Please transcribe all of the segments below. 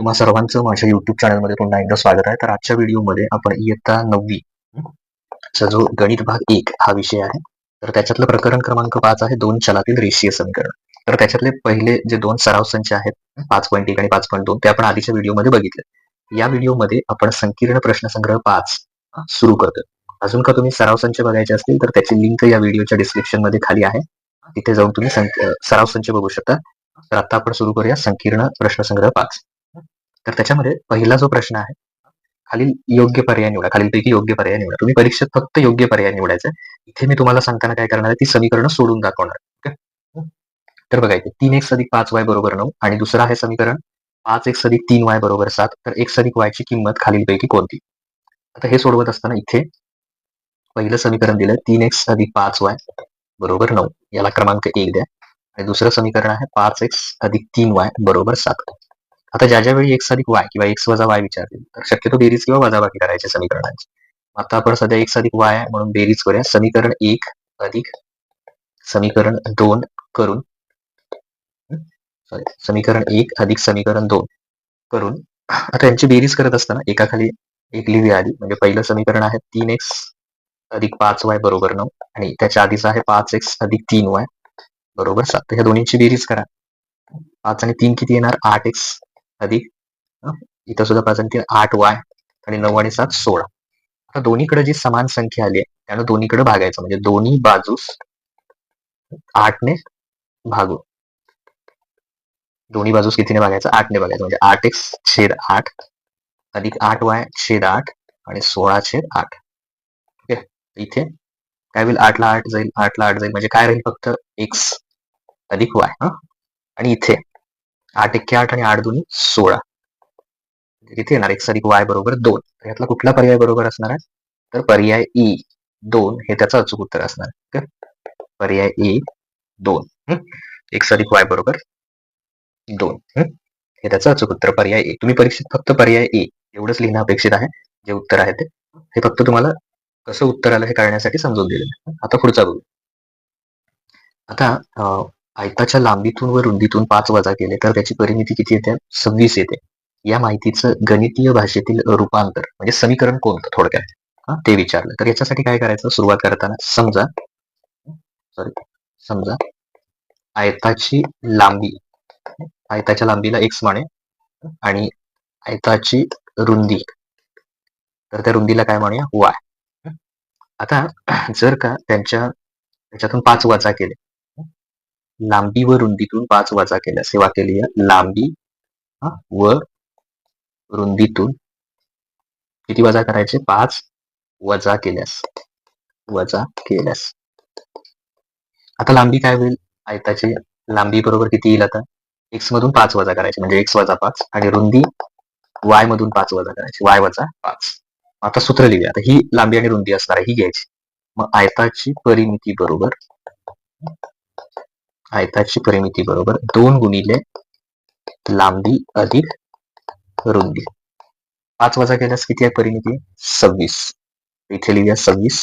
तुम्हा सर्वांचं माझ्या युट्यूब चॅनलमध्ये पुन्हा एकदा स्वागत आहे. तर आजच्या व्हिडिओमध्ये आपण इयत्ता नववी चा जो गणित भाग एक हा विषय आहे. तर त्याच्यातलं प्रकरण क्रमांक पाच आहे दोन चलातील रेषीय समीकरण. तर त्याच्यातले पहिले जे दोन सराव संच आहेत पाच पॉईंट एक आणि पाच पॉईंट दोन ते आपण आधीच्या व्हिडिओमध्ये बघितले. या व्हिडिओमध्ये आपण संकीर्ण प्रश्नसंग्रह पाच सुरू करतो अजून का तुम्ही सराव संच बघायचे असतील तर त्याची लिंक या व्हिडिओच्या डिस्क्रिप्शनमध्ये खाली आहे. तिथे जाऊन तुम्ही सराव संच बघू शकता. तर आता आपण सुरू करूया संकीर्ण प्रश्नसंग्रह पाच. तर त्याच्यामध्ये पहिला जो प्रश्न आहे खालील योग्य पर्याय निवडा खालीलपैकी योग्य पर्याय निवडा. तुम्ही परीक्षेत फक्त योग्य पर्याय निवडायचा. इथे मी तुम्हाला सांगताना काय करणार आहे ती समीकरण सोडून दाखवणार तर बघा इथे तीन एक्स अधिक पाच वाय बरोबर नऊ आणि दुसरं आहे समीकरण पाच एक्स अधिक तीन वाय बरोबर सात. तर एक्स अधिक वाय ची किंमत खालीलपैकी कोणती? आता हे सोडवत असताना इथे पहिलं समीकरण दिलंय तीन एक्स अधिक पाच वाय बरोबर नऊ. याला क्रमांक एक द्या. आणि दुसरं समीकरण आहे पाच एक्स अधिक तीन वाय बरोबर सात. आता ज्या ज्या वेळी एक्स अधिक वाय किंवा एक्स वजा वाय विचारतील तर शक्यतो बेरीज किंवा वजाबाकी करायचे समीकरणांची. आता आपण सध्या एक्स अधिक वाय म्हणून बेरीज करूया. समीकरण एक अधिक समीकरण दोन करून सॉरी समीकरण एक अधिक समीकरण दोन करून आता यांची बेरीज करत असताना एकाखाली एक लिहूया आधी. म्हणजे पहिलं समीकरण आहे तीन एक्स अधिक पाच वाय बरोबर नऊ आणि त्याच्या आधीच आहे पाच एक्स अधिक तीन वाय बरोबर सात. ह्या दोन्हीची बेरीज करा. पाच आणि तीन किती येणार? आठ एक्स अधिक इथं सुद्धा पाच आणि आठ वाय आणि नऊ आणि सात सोळा. आता दोन्हीकडे जी समान संख्या आली आहे त्यानं दोन्हीकडे भागायचं. म्हणजे दोन्ही बाजूस आठने भागू. दोन्ही बाजूस कितीने भागायचं? आठने भागायचं. म्हणजे आठ एक्स छेद आठ अधिक आठ वाय छेद आठ आणि सोळा छेद आठ. ओके? इथे काय होईल? आठला आठ जाईल. आठला आठ जाईल. म्हणजे काय राहील? फक्त एक्स अधिक वाय. हा? आणि इथे. आठ एक्के आठ आणि आठ दोन्ही सोळा. किती येणार एक्स अधिक वाय बरोबर दोन. तर यातला कुठला पर्याय बरोबर असणार आहे? तर पर्याय ई दोन हे त्याचं अचूक उत्तर असणार. आहे पर्याय ए दोन. एक्स अधिक वाय बरोबर दोन. हे? त्याचं अचूक उत्तर पर्याय ए. तुम्ही परीक्षेत फक्त पर्याय ए. एवढंच लिहिणं अपेक्षित आहे. जे उत्तर आहे ते. हे फक्त तुम्हाला कसं उत्तर आलं हे कळण्यासाठी समजून दिलेलं आता पुढचा बघू. आता आयताच्या लांबीतून व रुंदीतून पाच वजा केले तर त्याची परिमिती किती येते? सव्वीस येते. या माहितीचं गणितीय भाषेतील रूपांतर म्हणजे समीकरण कोणतं थोडक्यात? हा, ते विचारलं. तर याच्यासाठी काय करायचं? सुरुवात करताना समजा सॉरी समजा आयताची लांबी आयताच्या लांबीला एक्स माने आणि आयताची रुंदी तर त्या रुंदीला काय म्हणूया? वाय आता जर का त्यांच्या त्याच्यातून पाच वजा केले लांबी व रुंदीतून पाच वजा केल्यास सेवा केली लांबी व रुंदीतून किती वजा करायचे? पाच वजा केल्यास. वजा केल्यास. आता लांबी काय होईल? आयताची लांबी बरोबर किती येईल आता? एक्स मधून पाच वजा करायचे. म्हणजे एक्स वजा पाच आणि रुंदी वाय मधून पाच वजा करायची. वाय वजा पाच. आता सूत्र लिहूया. आता ही लांबी आणि रुंदी असणार आहे. ही घ्यायची. मग आयताची परिमिती बरोबर आयताची परिमिती बरोबर दोन गुणिले लांबी अधिक रुंदी. पाच वजा केल्यास किती आहे परिमिती? सव्वीस. इथे लिहूया सव्वीस.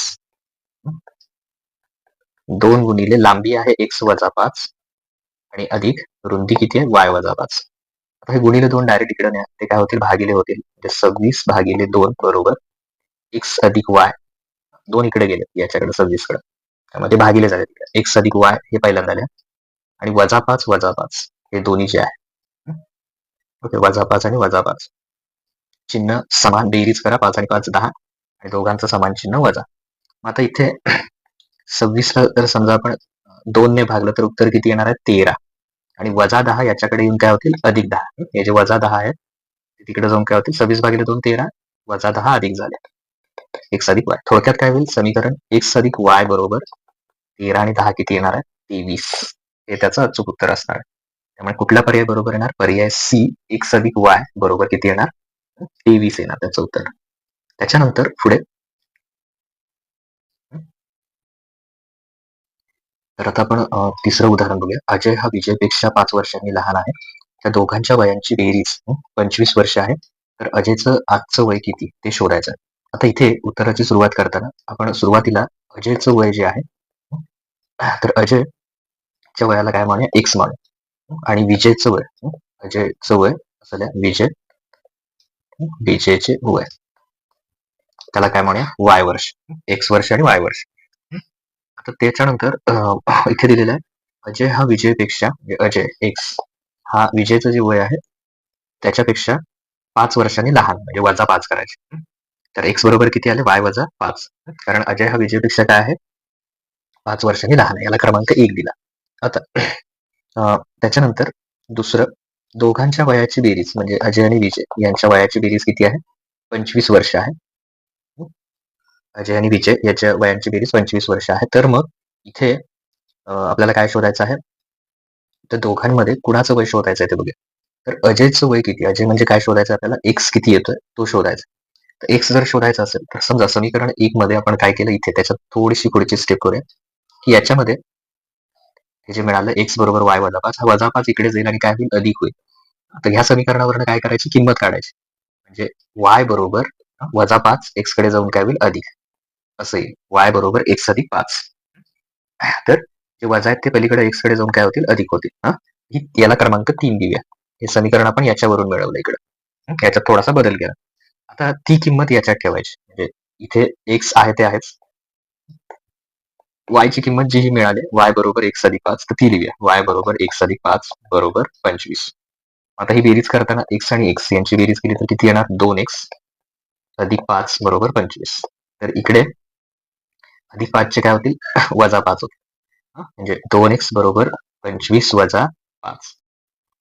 दोन गुणिले लांबी आहे एक्स वजा पाच आणि अधिक रुंदी किती आहे? वाय वजा पाच. आता हे गुणिले दोन डायरेक्ट इकडे नाही ते काय होतील? भागिले होतील. म्हणजे सव्वीस भागिले दोन बरोबर एक्स अधिक वाय. दोन इकडे गेले याच्याकडे सव्वीसकडे त्यामध्ये भागिले झाले. एक्स अधिक वाय हे पहिल्यांदा आल्या आणि वजा पाच वजा पाच. हे दोन्ही जे आहे. ओके वजा पाच आणि वजा पाच. चिन्ह समान बेरीज करा पाच आणि पाच दहा. आणि दोघांचं समान चिन्ह वजा. मग आता इथे सव्वीसला जर समजा आपण दोनने भागलं तर उत्तर किती येणार आहे? तेरा. आणि वजा दहा याच्याकडे येऊन काय होतील? अधिक दहा. हे जे वजा दहा आहे ते तिकडे जाऊन काय होतील? सव्वीस भागिले दोन तेरा. वजा दहा अधिक झाले. एक अधिक वाय. थोडक्यात काय होईल? समीकरण एक अधिक वाय बरोबर तेरा आणि दहा किती येणार आहे? तेवीस. हे त्याचं अचूक उत्तर असणार. त्यामुळे कुठला पर्याय बरोबर येणार? पर्याय सी एक्स अधिक वाय बरोबर किती येणार? तेवीस येणार त्याचं उत्तर. त्याच्यानंतर पुढे. तर आता आपण तिसरं उदाहरण बघूया. अजय हा विजयपेक्षा पाच वर्षांनी लहान आहे. त्या दोघांच्या वयांची बेरीज पंचवीस वर्ष आहे. तर अजयचं आजचं वय किती? ते शोधायचं आहे. आता इथे उत्तराची सुरुवात करताना आपण सुरुवातीला अजयचं वय जे आहे तर अजय च्या वयाला काय म्हणूया एक्स म्हणू आणि विजयचं वय. म्हणजे अजयचं वय असल्या विजय. विजेचे वय. त्याला काय म्हणूया वाय वर्ष. एक्स वर्ष आणि वाय वर्ष. आता त्याच्यानंतर इथे दिलेलं आहे. अजय हा विजयपेक्षा अजय एक्स हा विजयचं जे वय आहे त्याच्यापेक्षा पाच वर्षांनी लहान म्हणजे वजा पाच करायचे. तर एक्स बरोबर किती आले? वाय वजा पाच. कारण अजय हा विजयपेक्षा काय आहे? पाच वर्षांनी लहान आहे. याला क्रमांक एक दिला. आता त्याच्यानंतर दुसरं दोघांच्या वयाची बेरीज म्हणजे अजय आणि विजय यांच्या वयाची बेरीज किती आहे? पंचवीस वर्ष आहे. अजय आणि विजय याच्या वयांची बेरीज पंचवीस वर्ष आहे. तर मग इथे आपल्याला काय शोधायचं आहे? तर दोघांमध्ये कुणाचं वय शोधायचं आहे ते बघूया. तर अजयचं वय किती? अजय म्हणजे काय शोधायचं आपल्याला? एक्स किती येतोय? तो शोधायचा तर एक्स जर शोधायचा असेल तर समजा समीकरण एक मध्ये आपण काय केलं? इथे त्याच्यात थोडीशी पुढची स्टेप करूया. की याच्यामध्ये हे जे मिळालं एक्स बरोबर वाय वजा पाच हा वजा पाच इकडे जाईल आणि काय होईल? अधिक होईल. तर ह्या समीकरणावरून काय करायची? किंमत काढायची. म्हणजे वाय बरोबर वजा पाच एक्सकडे जाऊन काय होईल? अधिक. असं येईल. वाय बरोबर एक्स अधिक पाच. तर जे वजा आहेत ते पलीकडे एक्सकडे जाऊन काय होतील? अधिक होतील. हा? ही- याला क्रमांक तीन देऊया. हे समीकरण आपण याच्यावरून मिळवलं इकडे. याच्यात थोडासा बदल केला आता ती किंमत याच्यात ठेवायची. म्हणजे इथे एक्स आहे ते आहेच. वायची ची किंमत जी ही मिळाली वाय बरोबर एक अधिक पाच तर ती लिहूया. वाय बरोबर एक अधिक पाच बरोबर पंचवीस. आता ही बेरीज करताना एक्स आणि एक्स यांची बेरीज केली तर किती येणार? दोन एक्स अधिक पाच बरोबर पंचवीस. तर इकडे अधिक पाचचे काय होतील? वजा पाच होतील. म्हणजे दोन एक्स बरोबर पंचवीस वजा पाच.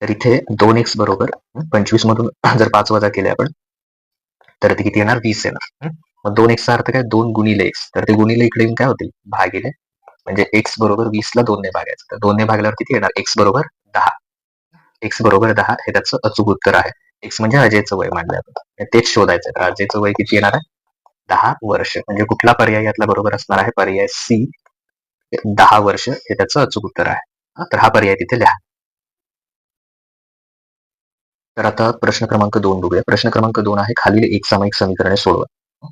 तर इथे दोन एक्स बरोबर पंचवीस मधून जर पाच वजा केले आपण तर ते किती येणार? वीस येणार. मग दोन एक्सचा अर्थ काय? दोन गुणिले एक्स तर ते गुणिले इकडे येऊन काय होतील? भागिले. म्हणजे एक्स बरोबर वीस ला दोनने भागायचं. तर दोनने भागल्यावर किती येणार? एक्स बरोबर दहा. एक्स बरोबर दहा हे त्याचं अचूक उत्तर आहे. एक्स म्हणजे अजयचं वय मानलं जातं तेच शोधायचं तर अजयचं वय किती येणार आहे? दहा वर्ष. म्हणजे कुठला पर्याय यातला बरोबर असणार आहे? पर्याय सी दहा वर्ष हे त्याचं अचूक उत्तर आहे. हा, तर हा पर्याय तिथे लिहा. तर आता प्रश्न क्रमांक दोन बघूया. प्रश्न क्रमांक दोन आहे खालील एक सामायिक समीकरणे सोडवा.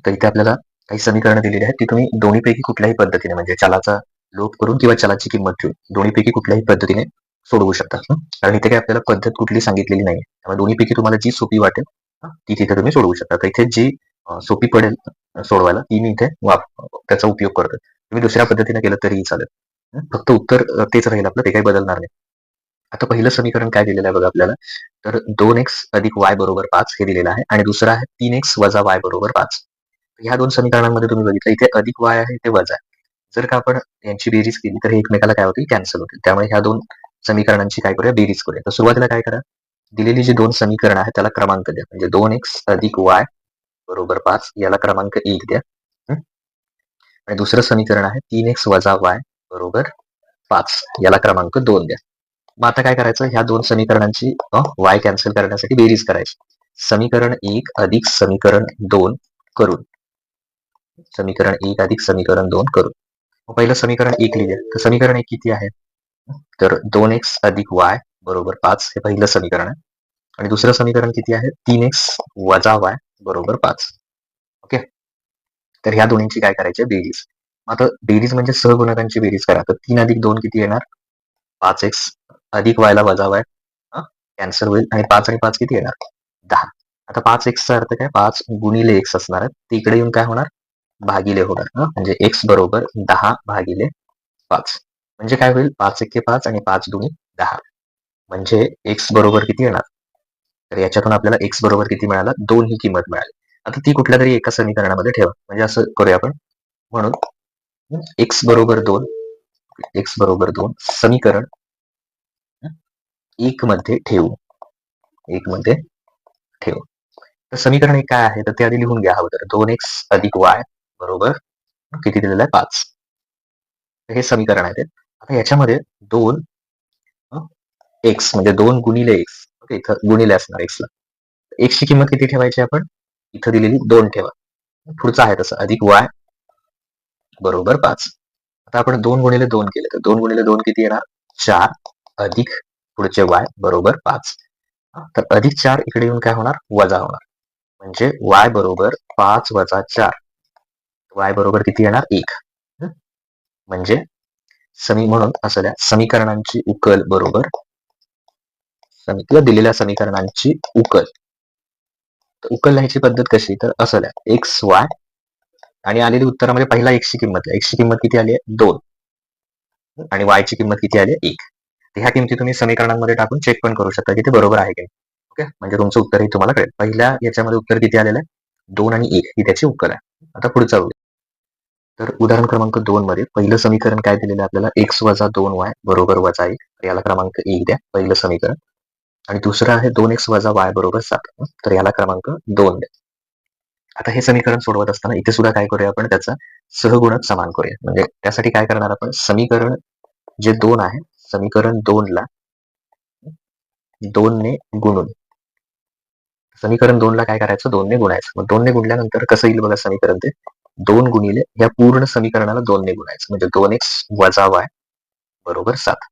तर इथे आपल्याला काही समीकरणं दिलेली आहेत ती तुम्ही दोन्हीपैकी कुठल्याही पद्धतीने म्हणजे चलाचा लोप करून किंवा चलाची किंमत ठेवून दोन्हीपैकी कुठल्याही पद्धतीने सोडवू शकता. कारण इथे काही आपल्याला पद्धत कुठली सांगितलेली नाही त्यामुळे दोन्हीपैकी तुम्हाला जी सोपी वाटेल ती तिथे तुम्ही सोडवू शकता. तर इथे जी सोपी पडेल सोडवायला ती मी इथे त्याचा उपयोग करतो तुम्ही दुसऱ्या पद्धतीने केलं तरीही चालेल. फक्त उत्तर तेच राहील आपलं ते काही बदलणार नाही. आता पहिलं समीकरण काय दिलेलं आहे बघा आपल्याला? तर दोन एक्स अधिक वाय बरोबर पाच हे दिलेलं आहे आणि दुसरं आहे तीन एक्स वजा वाय बरोबर पाच. ह्या दोन समीकरणांमध्ये तुम्ही बघितलं इथे अधिक वाय आहे ते वजा आहे. जर का आपण यांची बेरीज केली तर हे एकमेकाला काय होतील? कॅन्सल होतील. त्यामुळे ह्या दोन समीकरणांची काय करूया? बेरीज करूया. तर सुरुवातीला काय करा? दिलेली जी दोन समीकरण आहे त्याला क्रमांक द्या. म्हणजे दोन एक्स अधिक वाय बरोबर पाच याला क्रमांक एक द्या. आणि दुसरं समीकरण आहे तीन एक्स वजा वाय बरोबर पाच याला क्रमांक दोन द्या. मग आता काय करायचं? ह्या दोन समीकरणांची वाय कॅन्सल करण्यासाठी बेरीज करायची. समीकरण एक अधिक समीकरण दोन करून. समीकरण एक अधिक समीकरण दोन करू. पहिलं समीकरण एक लिहिले तर समीकरण एक किती आहे? तर दोन एक्स अधिक वाय बरोबर पाच हे पहिलं समीकरण आहे. आणि दुसरं समीकरण किती आहे? तीन एक्स वजा वाय बरोबर पाच. ओके? तर ह्या दोन्हींची काय करायची बेरीज. आता बेरीज म्हणजे सहगुणकांची बेरीज करा. तर तीन अधिक दोन किती येणार? पाच एक्स अधिक वायला वजा वाय कॅन्सल होईल. आणि पाच आणि पाच किती येणार? दहा. आता पाच एक्सचा अर्थ काय? पाच गुणिले एक्स असणार आहे. ते इकडे येऊन काय होणार? भागिले होणार हं? म्हणजे एक्स बरोबर दहा भागिले पाच. म्हणजे काय होईल? पाच एके पाच आणि पाच दोन्ही दहा. म्हणजे एक्स बरोबर किती येणार? तर याच्यातून आपल्याला एक्स बरोबर किती मिळाला? दोन ही किंमत मिळाली. आता ती कुठल्या तरी एका समीकरणामध्ये ठेवा. म्हणजे असं करूया आपण. म्हणून एक्स बरोबर दोन एक्स बरोबर दोन समीकरण एक मध्ये ठेवू. एक मध्ये ठेवू. तर समीकरण एक काय आहे? तर ते आधी लिहून घ्या. हवं तर दोन एक्स अधिक वाय बरोबर? किती दिलेलं आहे? पाच. हे समीकरण आहे ते. आता याच्यामध्ये दोन एक्स म्हणजे दोन गुणिले एक्स ओके इथं गुणिले असणार एक्सला एक्सची किंमत किती ठेवायची आपण? इथं दिलेली दोन ठेवा. पुढचं आहे तसं. अधिक वाय बरोबर पाच. आता आपण दोन गुणिले दोन केले. तर दोन गुणिले दोन किती येणार? चार. अधिक पुढचे वाय बरोबर पाच. तर अधिक चार इकडे येऊन काय होणार? वजा होणार. म्हणजे वाय बरोबर पाच वजा चार. वाय बरोबर किती येणार? एक. म्हणजे समी म्हणून असं समीकरणांची उकल बरोबर. समी किंवा दिलेल्या समीकरणांची उकल. उकल लिहायची पद्धत कशी? तर असं एक्स वाय आणि आलेली उत्तरामध्ये म्हणजे पहिला एक्सची किंमत. एक्सची किंमत किती आली आहे? दोन. आणि वाय ची किंमत किती आली आहे? एक. तर ह्या किमती तुम्ही समीकरणांमध्ये टाकून चेक पण करू शकता की ते बरोबर आहे की ओके? म्हणजे तुमचं उत्तर हे तुम्हाला कळेल. पहिल्या याच्यामध्ये उत्तर किती आलेलं आहे? दोन आणि एक. ही त्याची उकल आहे. आता पुढचा तर उदाहरण क्रमांक दोन मध्ये पहिलं समीकरण काय दिलेलं आहे आपल्याला? एक्स वजा दोन वाय बरोबर वजा एक. याला क्रमांक एक द्या पहिलं समीकरण. आणि दुसरं आहे दोन एक्स वजा वाय बरोबर सात. तर याला क्रमांक दोन द्या. आता हे समीकरण सोडवत असताना इथे सुद्धा काय करूया आपण? त्याचा सहगुणक समान करूया. म्हणजे त्यासाठी काय करणार आपण? समीकरण जे दोन आहे समीकरण दोन ला दोन ने गुणून. समीकरण दोन ला काय करायचं? दोन ने गुणायचं. मग दोन ने गुणल्यानंतर कसं येईल बघा समीकरण ते? दोन गुणिले या पूर्ण समीकरणाला दोन ने गुणायचं म्हणजे दोन एक्स वजा वाय बरोबर सात.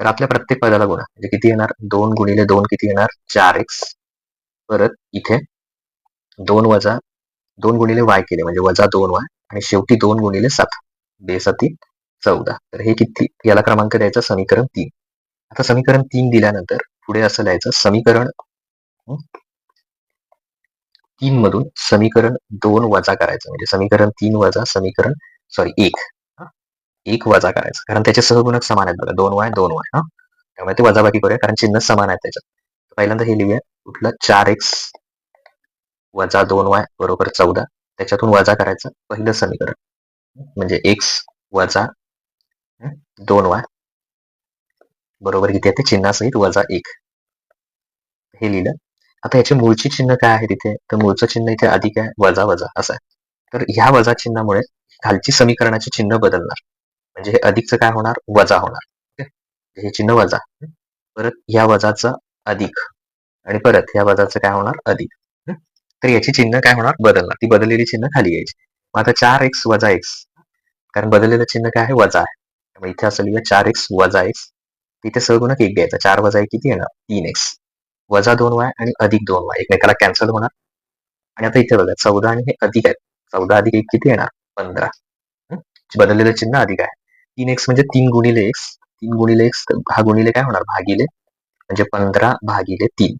तर आपल्या प्रत्येक पदाला गुणा. म्हणजे किती येणार? दोन गुणिले दोन किती येणार? चार एक्स परत इथे दोन वजा दोन गुणिले वाय केले. म्हणजे वजा दोन वाय आणि शेवटी दोन गुणिले सात. बेसती चौदा. तर हे किती? याला क्रमांक द्यायचा समीकरण तीन. आता समीकरण तीन दिल्यानंतर पुढे असं लिहायचं समीकरण तीन मधून समीकरण दोन वजा करायचं. म्हणजे समीकरण तीन वजा समीकरण सॉरी एक. एक वजा करायचं. कारण त्याचे सहगुणक समान आहेत बघा. दोन वाय दोन वाय हा? त्यामुळे ते वजाबाकी करूया. कारण चिन्ह समान आहे त्याच्यात. पहिल्यांदा हे लिहूया. कुठलं? चार एक्स वजा दोन वाय बरोबर चौदा. त्याच्यातून वजा करायचं पहिलं समीकरण. म्हणजे एक्स वजा दोन वाय बरोबर किती आहे ते? चिन्हासहित वजा एक. हे लिहिलं. आता याचे मूळची चिन्ह काय आहे तिथे? तर मूळचं चिन्ह इथे अधिक आहे वजा वजा असं आहे. तर ह्या वजा चिन्हामुळे खालची समीकरणाचे चिन्ह बदलणार. म्हणजे हे अधिकचं काय होणार? वजा होणार. हे चिन्ह वजा. परत या वजाचं अधिक. आणि परत या वजाचं काय होणार? अधिक. तर याची चिन्ह काय होणार? बदलणार. ती बदललेली चिन्ह खाली यायची. मग आता चार एक्स वजा एक्स. कारण बदललेलं चिन्ह काय आहे? वजा आहे. त्यामुळे इथे असं लिहूया चार एक्स वजा एक्स. तिथे सहगुणक एक घ्यायचा. चार वजा एक किती येणार? तीन एक्स. वजा दोन वाय आणि अधिक दोन वाय. एकमेकाला कॅन्सल होणार. आणि आता इथे बघा चौदा आणि हे अधिक आहे चौदा अधिक एक किती येणार? पंधरा. बदललेलं चिन्ह अधिक आहे. तीन एक्स म्हणजे तीन गुणिले एक्स तीन गुणिले एक्स हा गुणिले काय होणार? भागिले. म्हणजे पंधरा भागिले तीन.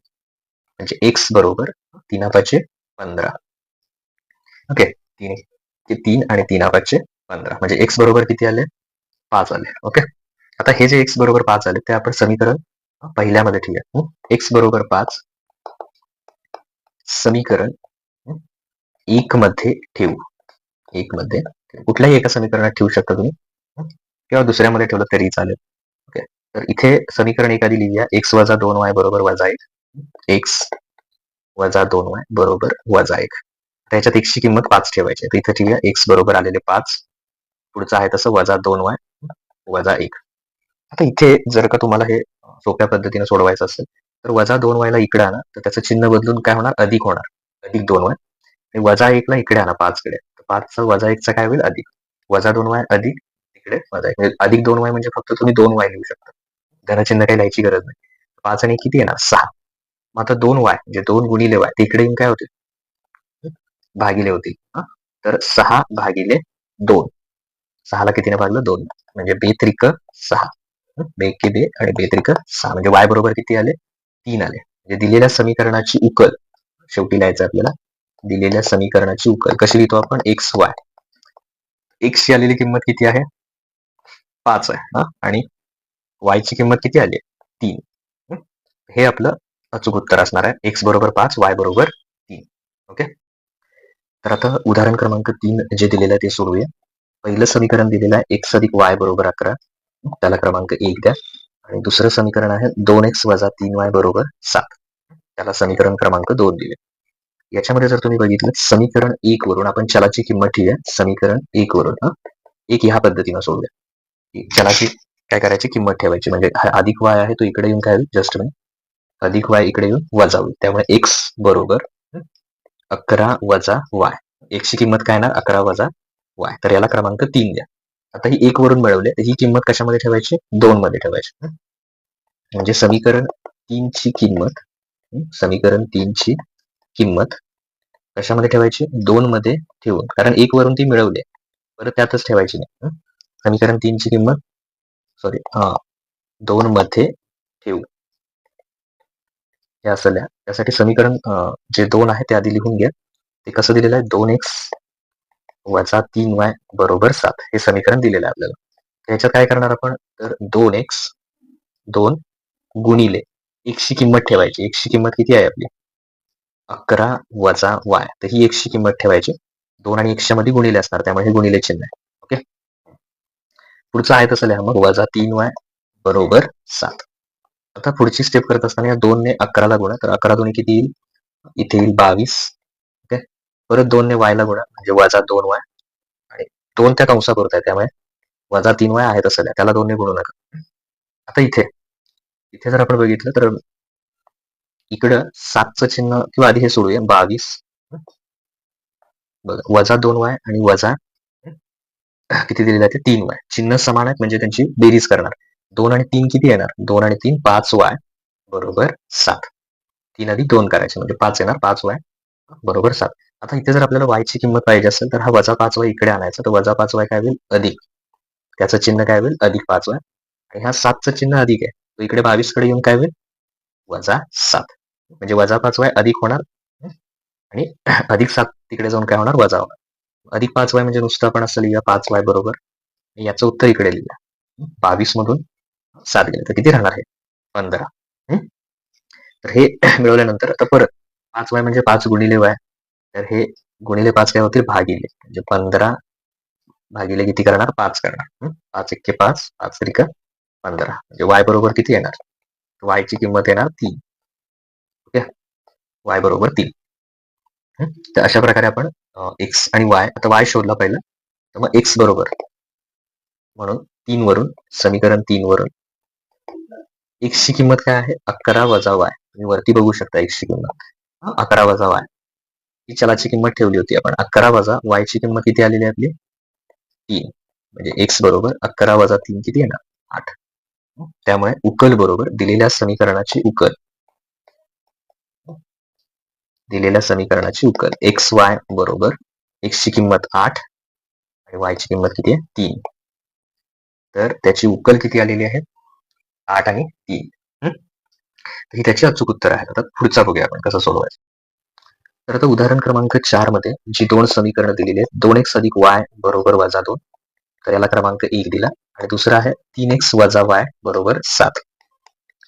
म्हणजे एक्स बरोबर तीन पाचशे पंधरा. ओके. तीन तीन आणि तीन पाचशे पंधरा. म्हणजे एक्स बरोबर किती आले? पाच आले. ओके. आता हे जे एक्स बरोबर पाच आले ते आपण समीकरण पहिल्यामध्ये ठेवूया एक्स बरोबर पाच. समीकरण एक मध्ये ठेवू. एक मध्ये कुठल्याही एका समीकरणात ठेवू शकता तुम्ही. किंवा दुसऱ्यामध्ये ठेवलं तरी चालेल. ओके? तर इथे समीकरण एखादी लिहूया. एक्स वजा दोन वाय बरोबर वजा एक. एक्स वजा दोन वाय बरोबर वजा एक. त्याच्यात एक्सची किंमत पाच ठेवायची तर इथे ठेवूया. एक्स बरोबर आलेले पाच. पुढचं आहे तसं वजा दोन वाय वजा एक. आता इथे जर का तुम्हाला हे सोप्या पद्धतीने सोडवायचं असेल तर वजा दोन वायला इकडे आणा तर त्याचं चिन्ह बदलून काय होणार? अधिक होणार. अधिक दोन वाय. आणि वजा एकला इकडे आणा पाचकडे. पाचचा वजा एकचा काय होईल? अधिक. वजा दोन वाय अधिक इकडे वजा एक. म्हणजे अधिक दोन वाय म्हणजे फक्त तुम्ही दोन वाय लिहू शकता. धनचिन्ह काही लिहायची गरज नाही. पाच आणि किती येणार? सहा. मग आता दोन वाय म्हणजे दोन गुणिले वाय तिकडे काय होते भागिले होतील. तर सहा भागिले दोन. सहाला कितीने भागलं? दोन. म्हणजे बेत्रिक सहा. बेके बे आणि बेत्रिक सहा म्हणजे वाय बरोबर किती आले? तीन आले. म्हणजे दिलेल्या समीकरणाची उकल. शेवटी लिहायचं आपल्याला दिलेल्या समीकरणाची उकल. कशी लिहितो आपण? एक्स वाय एक्स ची आलेली किंमत किती आहे? पाच आहे हा? आणि वाय ची किंमत किती आली? तीन. हे? आपलं अचूक उत्तर असणार आहे. एक्स बरोबर पाच वाय बरोबर तीन. ओके? तर आता उदाहरण क्रमांक तीन जे दिलेलं आहे ते सोडूया पहिलं समीकरण दिलेलं आहे एक्स अधिक वाय बरोबर अकरा. त्याला क्रमांक एक द्या. आणि दुसरं समीकरण आहे दोन एक्स वजा तीन वाय बरोबर सात. त्याला समीकरण क्रमांक दोन दिले. याच्यामध्ये जर तुम्ही बघितलं समीकरण एक वरून आपण चलाची किंमत ठेवूया. समीकरण एक वरून एक ह्या पद्धतीनं सोडूया. चलाची काय करायची? किंमत ठेवायची. म्हणजे हा अधिक वाय आहे तो इकडे येऊन काय होईल? जस्ट म्हणजे अधिक वाय इकडे येऊन वजा होईल. त्यामुळे एक्स बरोबर अकरा वजा वाय. एक्सची किंमत काय ना अकरा वजा वाय. तर याला क्रमांक तीन द्या. आता ही एक वरून मिळवले तर ही किंमत कशामध्ये ठेवायची? दोन मध्ये ठेवायची. म्हणजे समीकरण तीनची किंमत समीकरण तीनची किंमत कशामध्ये ठेवायची? दोन मध्ये ठेवून. कारण एक वरून ती मिळवली परत त्यातच ठेवायची नाही समीकरण तीनची किंमत सॉरी हा दोन मध्ये ठेवू हे असल्या त्यासाठी समीकरण जे दोन आहे ते आधी लिहून घ्या. ते कसं दिलेलं आहे? दोन एक्स वजा तीन वाय बरोबर सात. हे समीकरण दिलेलं आहे आपल्याला. त्याच्यात काय करणार आपण? तर दोन एक्स दोन गुणिले एकशी किंमत ठेवायची. एकशी किंमत किती आहे आपली? अकरा वजा वाय. तर ही एकशी किंमत ठेवायची. दोन आणि एकशे मध्ये गुणिले असणार. त्यामुळे हे गुणिले चिन्ह आहे. ओके? पुढचं आहे तसं लिहा मग. वजा तीन वाय बरोबर सात. आता पुढची स्टेप करत असताना या दोन ने अकराला गुणा. तर अकरा दोन्ही किती येईल? इथे येईल बावीस. परत दोन ने वायला गुणा म्हणजे वजा दोन वाय आणि दोन त्या कंसापुरत आहे त्यामुळे वजा तीन वाय आहेत तसं त्याला दोन ने गुणू नका. आता इथे इथे जर आपण बघितलं तर इकडं सातचं चिन्ह किंवा आधी हे सोडूया बावीस. बघा वजा दोन वाय आणि वजा किती दिलेलं आहे ते तीन वाय. चिन्ह समान आहेत म्हणजे त्यांची बेरीज करणार. दोन आणि तीन किती येणार? दोन आणि तीन पाच वाय बरोबर सात. तीन आधी दोन करायचे म्हणजे पाच येणार पाच वाय बरोबर सात. आता इथे जर आपल्याला वायची किंमत पाहिजे असेल तर हा वजा पाच वाय इकडे आणायचा. तर वजा पाच वाय काय होईल? अधिक. त्याचं चिन्ह काय होईल? अधिक पाच वाय आणि हा सातचं चिन्ह अधिक आहे. तो इकडे बावीसकडे येऊन काय होईल? वजा सात. म्हणजे वजा पाच वाय अधिक होणार. आणि अधिक सात तिकडे जाऊन काय होणार? वजा होणार. अधिक पाच वाय म्हणजे नुसतं आपण असं लिहिलं पाच वाय बरोबर. याचं उत्तर इकडे लिहिलं बावीस मधून सात गेले. तर किती राहणार आहे पंधरा. तर हे मिळवल्यानंतर आता परत पाच वाय म्हणजे पाच गुणिले वाय तर हे गुणिले पाच काय होतील? भागिले. म्हणजे पंधरा भागिले किती करणार? पाच करणार. पाच एक्के पाच पाच त्रिक पंधरा. म्हणजे वाय बरोबर किती येणार? वाय ची किंमत येणार तीन. ओके? वाय बरोबर तीन. तर अशा प्रकारे आपण एक्स आणि वाय आता वाय शोधला पहिला. तर मग एक्स बरोबर. म्हणून तीन वरून समीकरण तीन वरून एक्स ची किंमत काय आहे? अकरा वजा वाय. तुम्ही वरती बघू शकता एक्सची किंमत. अकरा वजा वाय. चलाची किंमत ठेवली होती. आपण अकरा वजा वाय ची किंमत किती आलेली आहे आपली? तीन. म्हणजे एक्स बरोबर अकरा वजा तीन किती येणार? आठ. त्यामुळे उकल बरोबर दिलेल्या समीकरणाची उकल. दिलेल्या समीकरणाची उकल. एक्स वाय बरोबर एक्स ची किंमत आठ आणि वाय ची किंमत किती आहे? तीन. तर त्याची उकल किती आलेली आहे? आठ आणि तीन. हम्म? ही त्याची अचूक उत्तर आहे. आता पुढचा बघूया आपण कसं सोडवायचं. तर आता उदाहरण क्रमांक चारमध्ये जी दोन समीकरणं दिलेली आहेत दोन एक्स अधिक वाय बरोबर वजा दोन. तर याला क्रमांक एक दिला आणि दुसरा आहे तीन एक्स वजा वाय बरोबर सात.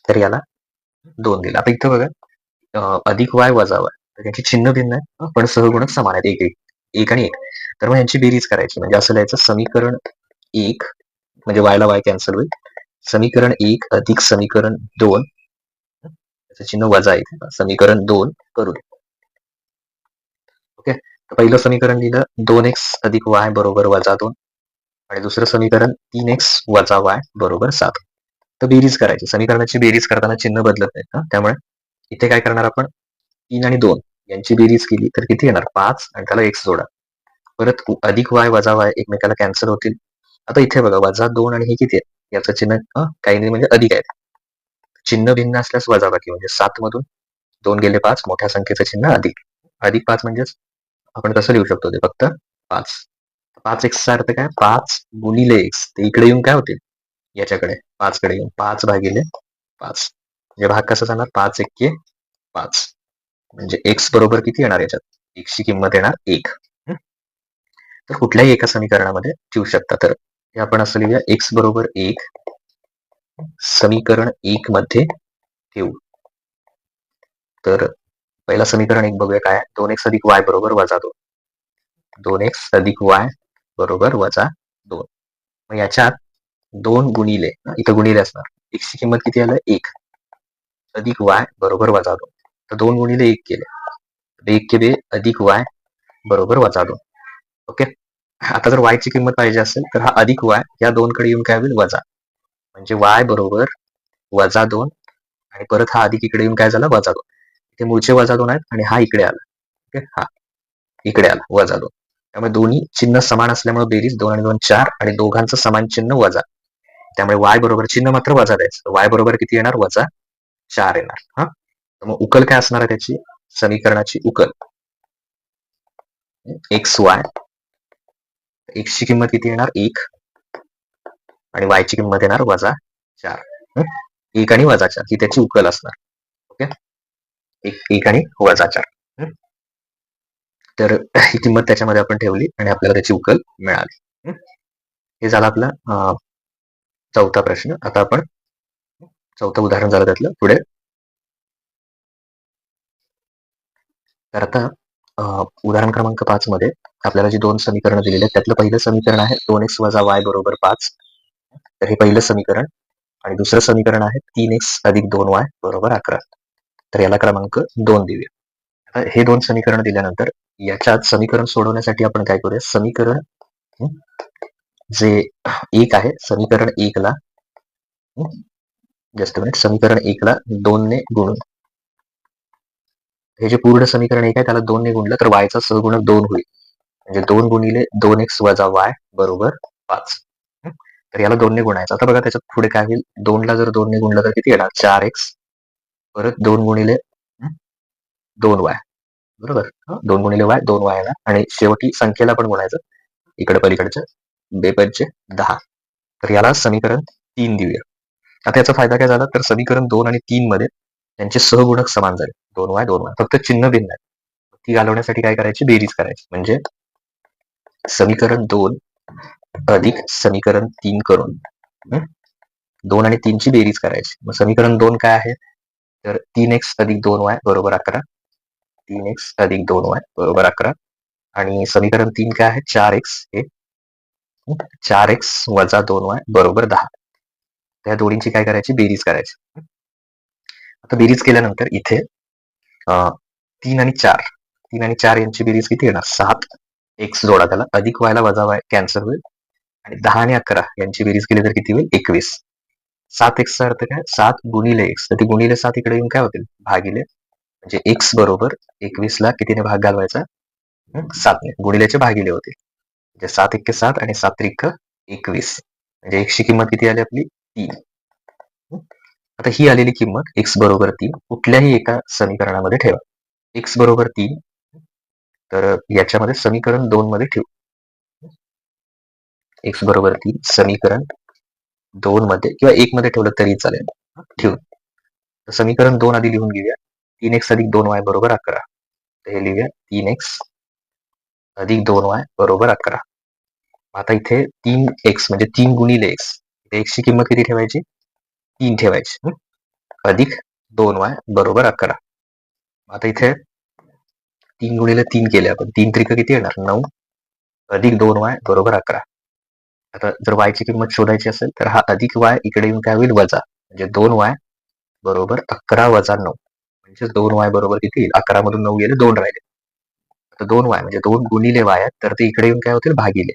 तर याला दोन दिला. आता इथं बघा अधिक वाय वजा वाय. तर यांची चिन्ह भिन्न आहे पण सहगुणक समान आहेत. एक एक. एक आणि एक. तर मग यांची बेरीज करायची. म्हणजे असं लिहायचं समीकरण एक म्हणजे वायला वाय कॅन्सल होईल. समीकरण एक अधिक समीकरण दोन. त्याचं चिन्ह वजा आहे. समीकरण दोन करू ओके? तर पहिलं समीकरण लिहिलं दोन एक्स अधिक वाय बरोबर वजा दोन. आणि दुसरं समीकरण तीन एक्स वजा वाय बरोबर सात. तर बेरीज करायची. समीकरणाची बेरीज करताना चिन्ह बदलत नाहीत ना? त्यामुळे इथे काय करणार आपण? तीन आणि दोन. यांची बेरीज केली तर किती येणार? पाच. आणि त्याला एक्स जोडा. परत अधिक वाय वजा वाय एकमेकाला कॅन्सल होतील. आता इथे बघा वजा दोन आणि हे किती आहे याचं चिन्ह काही नाही म्हणजे अधिक आहे चिन्ह भिन्न असल्यास वजा बाकी म्हणजे सात मधून दोन गेले पाच. मोठ्या संख्येचं चिन्ह अधिक. अधिक पाच म्हणजेच आपण कसं लिहू शकतो ते फक्त पाच. पाच एक्सचा अर्थ काय? पाच गुणिले एक्स ते इकडे येऊन काय होतील? याच्याकडे. पाच कडे येऊन. पाच भागिले पाच. म्हणजे भाग कसा जाणार? पाच एक्के पाच. म्हणजे एक्स बरोबर किती येणार याच्यात? एक्सची किंमत येणार एक. तर कुठल्याही एका समीकरणामध्ये ठेवू शकता. तर हे आपण असं लिहूया. एक्स बरोबर एक समीकरण एक मध्ये ठेवू. तर पहिला समीकरण एक बघूया काय? दोन एक्स अधिक वाय बरोबर वजा दोन. दोन एक्स अधिक वाय बरोबर वजा दोन. मग याच्यात दोन गुणिले इथं गुणिले असणार. एक्सची किंमत किती आलं? एक. अधिक वाय बरोबर वजा दोन. तर दोन गुणिले एक केले. एक केले अधिक वाय बरोबर वजा दोन. ओके? आता जर वायची किंमत पाहिजे असेल तर हा अधिक वाय या दोन कडे येऊन काय होईल? वजा. म्हणजे वाय बरोबर वजा दोन. आणि परत हा अधिक इकडे येऊन काय झाला? वजा दोन. इथे मूळचे वजा दोन आहेत आणि हा इकडे आला. ओके? हा. इकडे आला. वजा दोन. त्यामुळे दोन्ही चिन्ह समान असल्यामुळे बेरीज दोन आणि दोन चार आणि दोघांचं समान चिन्ह वजा. त्यामुळे वाय बरोबर चिन्ह मात्र वजा द्यायचं. वाय बरोबर किती येणार? वजा चार येणार. हा? तर मग उकल काय असणार आहे त्याची? समीकरणाची उकल. एक्स वाय एक्सची किंमत किती येणार? एक. आणि वाय ची किंमत येणार? वजा चार. एक आणि वजा चार. ही त्याची उकल असणार. ओके? एक एक आणि वजा चार? तर ही किंमत त्याच्यामध्ये आपण ठेवली आणि आपल्याला त्याची उकल मिळाली. हं? झाला आपला चौथा प्रश्न. आता आपण चौथं उदाहरण झालं त्यातलं. पुढे. तर आता उदाहरण क्रमांक पाच मध्ये आपल्याला जी दोन समीकरणं दिलेली आहेत त्यातलं पहिलं समीकरण आहे दोन एक्स वजा वाय बरोबर पाच. तर हे पहिलं समीकरण आणि दुसरं समीकरण आहे तीन एक्स अधिक दोन वाय बरोबर अकरा. तर याला क्रमांक दोन देऊया. हे दोन समीकरण दिल्यानंतर याच्यात समीकरण सोडवण्यासाठी आपण काय करूया? समीकरण जे एक आहे समीकरण एकला जस्ट मिनिट समीकरण एकला दोन ने गुणून. हे जे पूर्ण समीकरण एक आहे त्याला दोन ने गुणलं तर वायचा सहगुणक दोन होईल. म्हणजे दोन गुणिले दोन एक्स वजा वाय बरोबर पाच. तर याला दोन ने गुणायचं. आता बघा त्याच्यात पुढे काय होईल? दोन ला जर दोन ने गुणलं तर किती येणार? चार एक्स परत दोन गुणिले? दोन वाय. बरोबर? दोन गुणिले वाय दोन वाय येणार आणि शेवटी संख्येला पण गुणायचं. इकडे पलीकडच्या बेपदचे दहा. तर याला समीकरण तीन देऊया. आता याचा फायदा काय झाला? तर समीकरण दोन आणि तीन मध्ये त्यांचे सहगुणक समान झाले. दोन वाय दोन वाय. फक्त चिन्ह भिन्न आहे ती घालवण्यासाठी काय करायची? बेरीज करायची. म्हणजे समीकरण दोन अधिक समीकरण तीन करून? दोन आणि तीनची बेरीज करायची. मग समीकरण दोन काय आहे? तर तीन एक्स अधिक दोन वाय बरोबर अकरा. तीन एक्स अधिक दोन वाय बरोबर अकरा. आणि समीकरण तीन काय आहे? चार एक्स हे. चार एक्स वजा दोन वाय बरोबर दहा. त्या दोन्हींची काय करायची? बेरीज करायची. आता बेरीज केल्यानंतर इथे अं, तीन आणि चार. तीन आणि चार यांची बेरीज किती येणार? सात. एक्स जोडा त्याला. अधिक व्हायला वजा वाय कॅन्सल होईल. आणि दहा आणि अकरा यांची बेरीज केली तर किती होईल? एकवीस. सात एक्सचा अर्थ काय? सात गुणिले एक्स. तर ते गुणिले सात इकडे येऊन काय होतील? भागिले. म्हणजे एक्स बरोबर एकवीस ला कितीने भाग घालवायचा? सातने. गुणिलेचे भागिले होतील म्हणजे सात एक्के सात आणि सात त्रिक एकवीस. म्हणजे एकशे किंमत किती आली आपली? तीन. आता ही आलेली किंमत एक्स बरोबर तीन कुठल्याही एका समीकरणामध्ये ठेवा. एक्स बरोबर तीन. तर याच्यामध्ये समीकरण दोन मध्ये ठेवू एक्स बरोबर तीन समीकरण दोन मध्ये किंवा एक मध्ये ठेवलं तरी चालेल? ठेवून तर समीकरण दोन आधी लिहून घेऊया. तीन एक्स अधिक दोन वाय बरोबर अकरा. तर हे लिहूया. तीन एक्स अधिक दोन वाय बरोबर अकरा. आता इथे तीन एक्स म्हणजे तीन गुणिले एक्स. एक्सची किंमत किती ठेवायची? तीन ठेवायची? अधिक दोन वाय बरोबर अकरा. आता इथे तीन गुणिले तीन केले आपण. तीन त्रिक किती येणार? नऊ. अधिक दोन वाय बरोबर अकरा. आता जर वायची किंमत शोधायची असेल तर हा अधिक वाय इकडे येऊन काय होईल? वजा. म्हणजे दोन वाय बरोबर अकरा वजा नऊ. म्हणजे दोन वाय बरोबर किती येईल? अकरा मधून नऊ गेले दोन राहिले. आता दोन वाय म्हणजे दोन गुणिले वाय आहेत तर ते इकडे येऊन काय होतील? भागिले.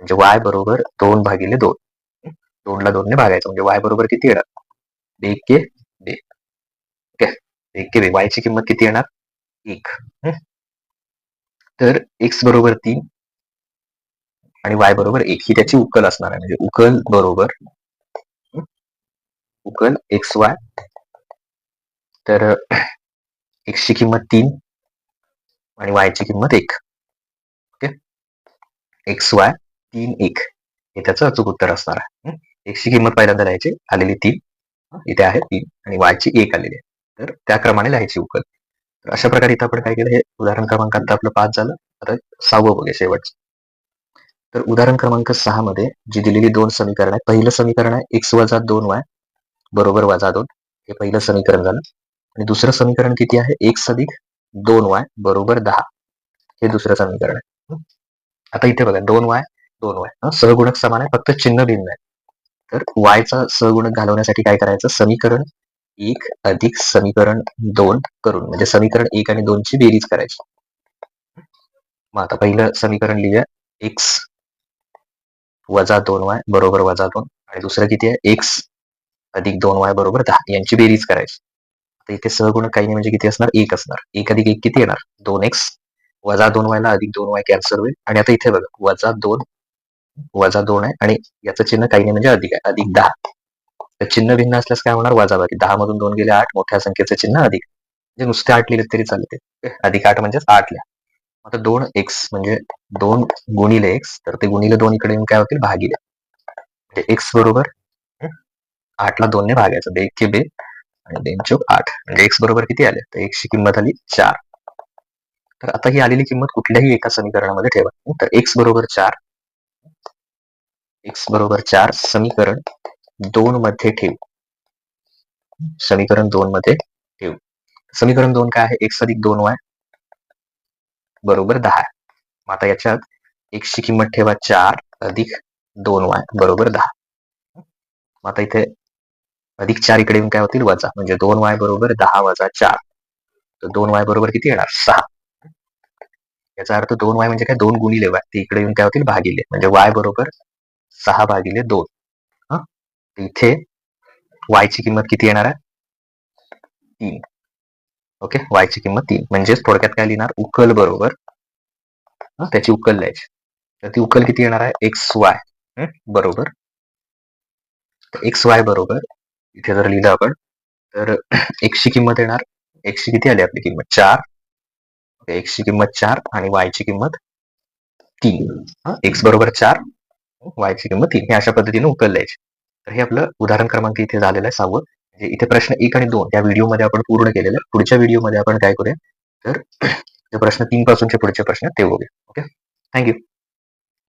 म्हणजे वाय बरोबर दोन भागिले दोन. दोनला दोनने भागायचं. म्हणजे वाय बरोबर किती येणार? बे के बे ओके? एक के बे वायची किंमत किती येणार? एक. तर एक्स बरोबर तीन आणि वाय बरोबर एक. ही त्याची उकल असणार आहे. म्हणजे उकल बरोबर उकल एक्स वाय तर एक्सची किंमत तीन आणि वायची किंमत एक. ओके? एक्स वाय तीन एक. हे त्याचं अचूक उत्तर असणार आहे. एक्सची किंमत पहिल्यांदा लिहायची. आलेली तीन. इथे आहे तीन. आणि वायची एक आलेली आहे. तर त्या क्रमाने लिहायची उकल. तर अशा प्रकारे इथं आपण काय केलं? हे उदाहरण क्रमांक आता आपलं पाच झालं. आता सहावं बघे शेवटचं. तर उदाहरण क्रमांक सहा मध्ये जी दिलेली दोन समीकरण आहे पहिलं समीकरण आहे एक्स वजा दोन वाय बरोबर वजा दोन. हे पहिलं समीकरण झालं. आणि दुसरं समीकरण किती आहे? एक्स अधिक दोन वाय बरोबर दहा. हे दुसरं समीकरण आहे. आता इथे बघा दोन वाय दोन वाय सहगुणक समान आहे फक्त चिन्ह भिन्न आहे. तर वायचा सहगुणक घालवण्यासाठी काय करायचं? समीकरण एक अधिक समीकरण दोन करून म्हणजे समीकरण एक आणि दोनची बेरीज करायची. मग आता पहिलं समीकरण लिहूया. एक्स वजा दोन वाय बरोबर वजा दोन. आणि दुसरं किती आहे? एक्स अधिक दोन वाय बरोबर दहा. यांची बेरीज करायची. आता इथे सहगुण काही नाही म्हणजे किती असणार? एक असणार. एक अधिक एक किती येणार? दोन एक्स वजा दोन वायला अधिक दोन वाय कॅन्सल होईल. आणि आता इथे बघा वजा दोन वजा दोन आहे. आणि याचं चिन्ह काही नाही म्हणजे अधिक आहे. अधिक दहा. तर चिन्ह भिन्न असल्यास काय होणार? वजाबाकी दहा मधून दोन गेले आठ. मोठ्या संख्येचं चिन्ह अधिक. म्हणजे नुसते आठ लिहिले तरी चालते. अधिक आठ म्हणजेच आठ लिहा. आता दोन एक्स म्हणजे दोन गुणिले एक्स तर ते गुणिले दोन इकडे येऊन काय होतील? भागिले. म्हणजे एक्स बरोबर हं? आठला दोनने भागायचं. बे के बे आणि तीन चौक आठ. म्हणजे एक्स बरोबर किती आले? तर एक्सची किंमत आली चार. तर आता ही आलेली किंमत कुठल्याही एका समीकरणामध्ये ठेवा. तर एक्स बरोबर चार. एक्स बरोबर चार समीकरण दोन मध्ये ठेवू. समीकरण दोन मध्ये ठेवू. समीकरण दोन काय आहे? एक्स अधिक दोन वाय बरोबर दहा. मग आता याच्यात एकशे ची किंमत ठेवा चार अधिक दोन वाय बरोबर दहा. मग आता इथे अधिक चार इकडे येऊन काय होतील? वजा. म्हणजे दोन वाय बरोबर दहा वजा चार. तर दोन वाय बरोबर किती येणार? सहा. याचा अर्थ दोन वाय म्हणजे काय? दोन गुणिले वाय. ते इकडे येऊन काय होतील? भागिले. म्हणजे वाय बरोबर सहा भागिले दोन. हा? इथे वाय ची किंमत किती येणार आहे? तीन. ओके? वाय ची किंमत तीन. म्हणजेच थोडक्यात काय लिहिणार? उकल बरोबर. त्याची उकल लिहायची. तर ती उकल किती येणार आहे? एक्स वाय बरोबर. एक्स वाय बरोबर. इथे जर लिहिलं आपण तर एक्सची किंमत येणार? एक्सची किती आली आपली किंमत? चार. एक्स किंमत चार आणि वाय ची किंमत तीन. एक्स बरोबर चार वाय ची किंमत तीन. हे अशा पद्धतीने उकल द्यायची तर हे आपलं उदाहरण क्रमांक इथे झालेलं आहे सहावं. इथे प्रश्न एक आणि दोन या व्हिडिओमध्ये आपण पूर्ण केलेलं पुढच्या व्हिडिओमध्ये आपण काय करूया? तर प्रश्न तीन पासूनचे पुढचे प्रश्न ते बघूया. Okay thank you